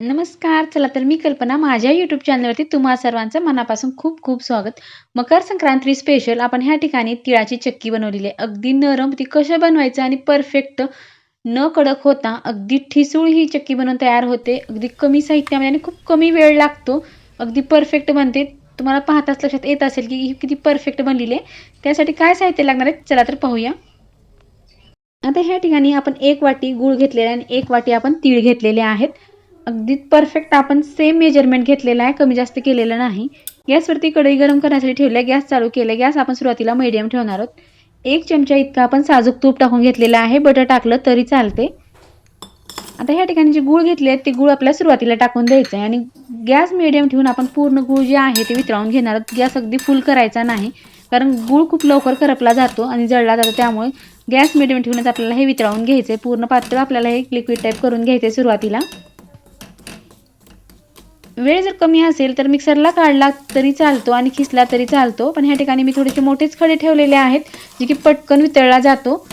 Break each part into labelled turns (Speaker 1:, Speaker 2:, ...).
Speaker 1: नमस्कार. चला तर मी कल्पना माझ्या यूट्यूब चॅनलवरती तुम्हा सर्वांचं मनापासून खूप खूप स्वागत. मकर संक्रांती स्पेशल आपण ह्या ठिकाणी तिळाची चक्की बनवलेली आहे. अगदी नरम ती कसं बनवायचं आणि परफेक्ट न कडक होता अगदी ठिसूळ ही चक्की बनवून तयार होते. अगदी कमी साहित्यामध्ये आणि खूप कमी वेळ लागतो. अगदी परफेक्ट बनते. तुम्हाला पाहताच लक्षात येत असेल की ही किती परफेक्ट बनलेली आहे. त्यासाठी काय साहित्य लागणार आहे चला तर पाहूया. आता ह्या ठिकाणी आपण एक वाटी गूळ घेतलेला आहे आणि एक वाटी आपण तीळ घेतलेले आहेत. अगदी परफेक्ट आपण सेम मेजरमेंट घेतलेला आहे कमी जास्त केलेलं नाही. गॅसवरती कढई गरम करण्यासाठी ठेवल्या गॅस चालू केलं गॅस आपण सुरुवातीला मीडियम ठेवणार आहोत. एक चमचा इतका आपण साजूक तूप टाकून घेतलेला आहे बटर टाकलं तरी चालते. आता ह्या ठिकाणी जे गूळ घेतले आहेत ते गूळ आपल्या सुरुवातीला टाकून द्यायचं आहे. आणि गॅस मिडियम ठेवून आपण पूर्ण गूळ जे आहे ते वितळवून घेणार आहोत. गॅस अगदी फुल करायचा नाही कारण गूळ खूप लवकर करपला जातो आणि जळला जातो. त्यामुळे गॅस मिडियम ठेवूनच आपल्याला हे वितळवून घ्यायचं आहे पूर्ण पातळ आपल्याला हे लिक्विड टाईप करून घ्यायचं आहे सुरुवातीला. वेळ जर कमी असेल तर मिक्सरला काढला तरी चालतो आणि खिसला तरी चालतो. पण ह्या ठिकाणी मी थोडेसे मोठेच खडे ठेवलेले आहेत जे की पटकन वितळला जातो.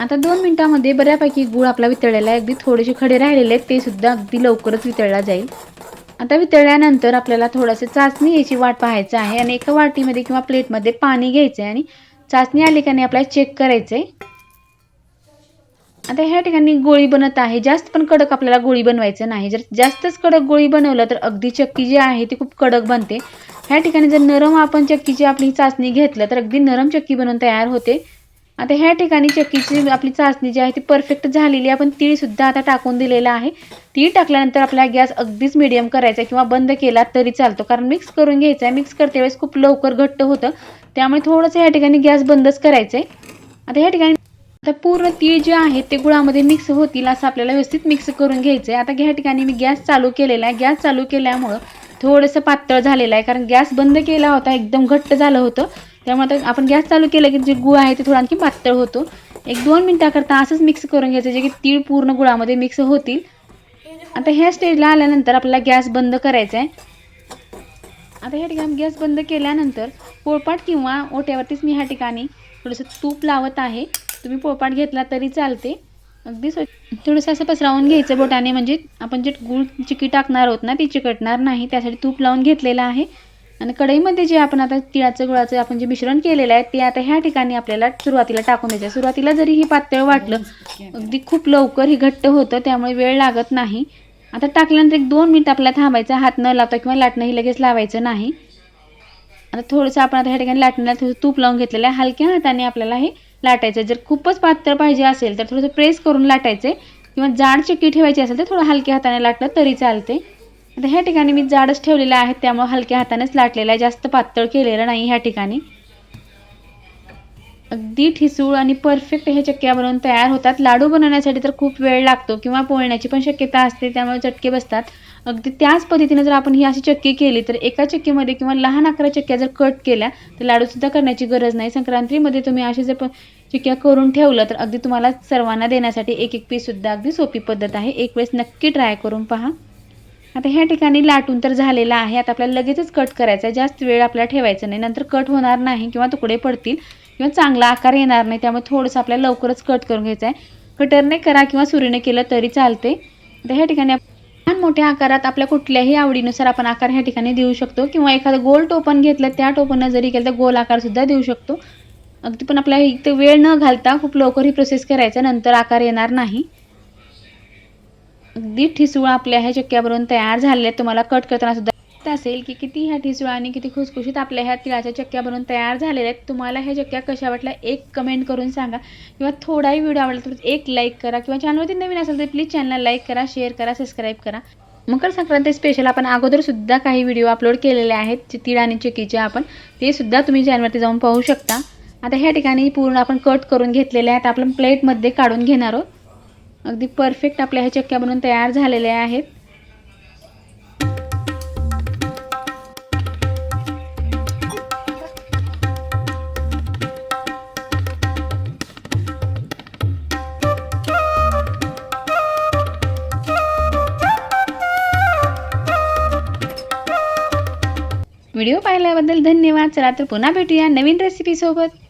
Speaker 1: आता दोन मिनिटांमध्ये बऱ्यापैकी गूळ आपला वितळलेला आहे. अगदी थोडेसे खडे राहिलेले आहेत ते सुद्धा अगदी लवकरच वितळला जाईल. आता वितळल्यानंतर आपल्याला थोडंसं चाचणी याची वाट पाहायचं आहे आणि एका वाटीमध्ये किंवा प्लेटमध्ये पाणी घ्यायचं आहे आणि चाचणी आली का नाही आपल्याला चेक करायचं आहे आता ह्या ठिकाणी गोळी बनत आहे. जास्त पण कडक आपल्याला गोळी बनवायचं नाही. जर जास्तच कडक गोळी बनवलं तर अगदी चक्की जी आहे ती खूप कडक बनते. ह्या ठिकाणी जर नरम आपण चक्कीची आपली चाचणी घेतलं तर अगदी नरम चक्की बनवून तयार होते. आता ह्या ठिकाणी चक्कीची आपली चाचणी जी आहे ती परफेक्ट झालेली आपण तीळसुद्धा आता टाकून दिलेला आहे. तीळ टाकल्यानंतर आपला गॅस अगदीच मिडियम करायचा किंवा बंद केला तरी चालतो. कारण मिक्स करून घ्यायचा आहे मिक्स करते वेळेस खूप लवकर घट्ट होतं. त्यामुळे थोडंसं ह्या ठिकाणी गॅस बंदच करायचं आहे आता ह्या ठिकाणी आता पूर्ण तीळ जे आहे ते गुळामध्ये मिक्स होतील असं आपल्याला व्यवस्थित मिक्स करून घ्यायचं आहे आता ह्या ठिकाणी मी गॅस चालू केलेला आहे. गॅस चालू केल्यामुळं थोडंसं पातळ झालेलं आहे. कारण गॅस बंद केला होता एकदम घट्ट झालं होतं. त्यामुळे आता आपण गॅस चालू केलं की जे गुळ आहे ते थोडं आणखी पातळ होतो. एक दोन मिनटाकरता असंच मिक्स करून घ्यायचं जे की तीळ पूर्ण गुळामध्ये मिक्स होतील. आता ह्या स्टेजला आल्यानंतर आपल्याला गॅस बंद करायचा आहे आता ह्या ठिकाणी गॅस बंद केल्यानंतर पोळपाट किंवा ओट्यावरतीच मी ह्या ठिकाणी थोडंसं तूप लावत आहे. तुम्ही पोळपाट घेतला तरी चालते. अगदी स्व थोडंसं असं पसरावून घ्यायचं बोटाने म्हणजे आपण जे गूळ चिकी टाकणार आहोत ना ती चिकटणार नाही त्यासाठी तूप लावून घेतलेलं आहे. आणि कढईमध्ये जे आपण आता तिळाचं गुळाचं आपण जे मिश्रण केलेलं आहे ते आता ह्या ठिकाणी आपल्याला सुरुवातीला टाकून द्यायचं सुरुवातीला जरी हे पातळ वाटलं अगदी खूप लवकर ही घट्ट होतं त्यामुळे वेळ लागत नाही. आता टाकल्यानंतर एक दोन मिनिट आपल्याला थांबायचं हात न लावता किंवा लाटणंही लगेच लावायचं नाही. आता थोडंसं आपण आता ह्या ठिकाणी लाटण्याला थोडं तूप लावून घेतलेलं आहे. हलक्या हाताने आपल्याला हे लाटायचं जर खूपच पातळ पाहिजे असेल तर थोडंसं प्रेस करून लाटायचे किंवा जाड चक्की ठेवायची असेल तर थोडं हलक्या हाताने लाटलं तरी चालते आता ह्या ठिकाणी मी जाडच ठेवलेलं आहे त्यामुळे हलक्या हातानेच लाटलेलं आहे. जास्त पातळ केलेलं नाही ह्या ठिकाणी. अगदी ठिसूळ आणि परफेक्ट हे चक्क्या बनवून तयार होतात. लाडू बनवण्यासाठी तर खूप वेळ लागतो किंवा पोळण्याची पण शक्यता असते त्यामुळे चटके बसतात. अगदी त्याच पद्धतीने जर आपण ही अशी चक्की केली तर एका चक्कीमध्ये किंवा लहान अकरा चक्क्या जर कट केल्या तर लाडूसुद्धा करण्याची गरज नाही. संक्रांतीमध्ये तुम्ही अशी जर चक्क्या करून ठेवलं तर अगदी तुम्हाला सर्वांना देण्यासाठी एक एक पीससुद्धा अगदी सोपी पद्धत आहे. एक वेळेस नक्की ट्राय करून पहा. आता ह्या ठिकाणी लाटून तर झालेला आहे. आता आपल्याला लगेचच कट करायचा आहे जास्त वेळ आपल्याला ठेवायचा नाही. नंतर कट होणार नाही किंवा तुकडे पडतील किंवा चांगला आकार येणार नाही. त्यामुळे थोडंसं आपल्याला लवकरच कट करून घ्यायचं आहे कटरने करा किंवा सुरीने केलं तरी चालते आता ह्या ठिकाणी लहान मोठ्या आकारात आपल्या कुठल्याही आवडीनुसार आपण आकार ह्या ठिकाणी देऊ शकतो. किंवा एखादं गोल टोपण घेतलं त्या टोपणं जरी केलं तर गोल आकारसुद्धा देऊ शकतो. अगदी पण आपल्याला इथं वेळ न घालता खूप लवकर ही प्रोसेस करायचं. नंतर आकार येणार नाही. अगदी ठिसूळ आपल्या ह्या चक्क्या तयार झालेल्या तुम्हाला कट करताना सुद्धा असेल की किती ह्या ठिसूळ आणि किती खुसखुशीत आपल्या ह्या तिळाच्या चक्क्या बनवून तयार झालेल्या आहेत. तुम्हाला ह्या चक्क्या कशा वाटल्या एक कमेंट करून सांगा. किंवा थोडाही व्हिडिओ आवडला तर एक लाईक करा. किंवा चॅनलवरती नवीन असेल तर प्लीज चॅनलला लाईक करा शेअर करा सबस्क्राईब करा. मकर संक्रांती स्पेशल आपण अगोदर सुद्धा काही व्हिडिओ अपलोड केलेले आहेत. तिळ आणि चक्कीचे आपण ते सुद्धा तुम्ही चॅनलवरती जाऊन पाहू शकता. आता ह्या ठिकाणी पूर्ण आपण कट करून घेतलेले आहेत. आपण प्लेटमध्ये काढून घेणार आहोत. अगदी परफेक्ट आपल्या ह्या चक्क्या बनवून तयार झालेल्या आहेत. व्हिडिओ पाहिल्याबद्दल धन्यवाद. चला तर पुन्हा भेटूया नवीन रेसिपीसोबत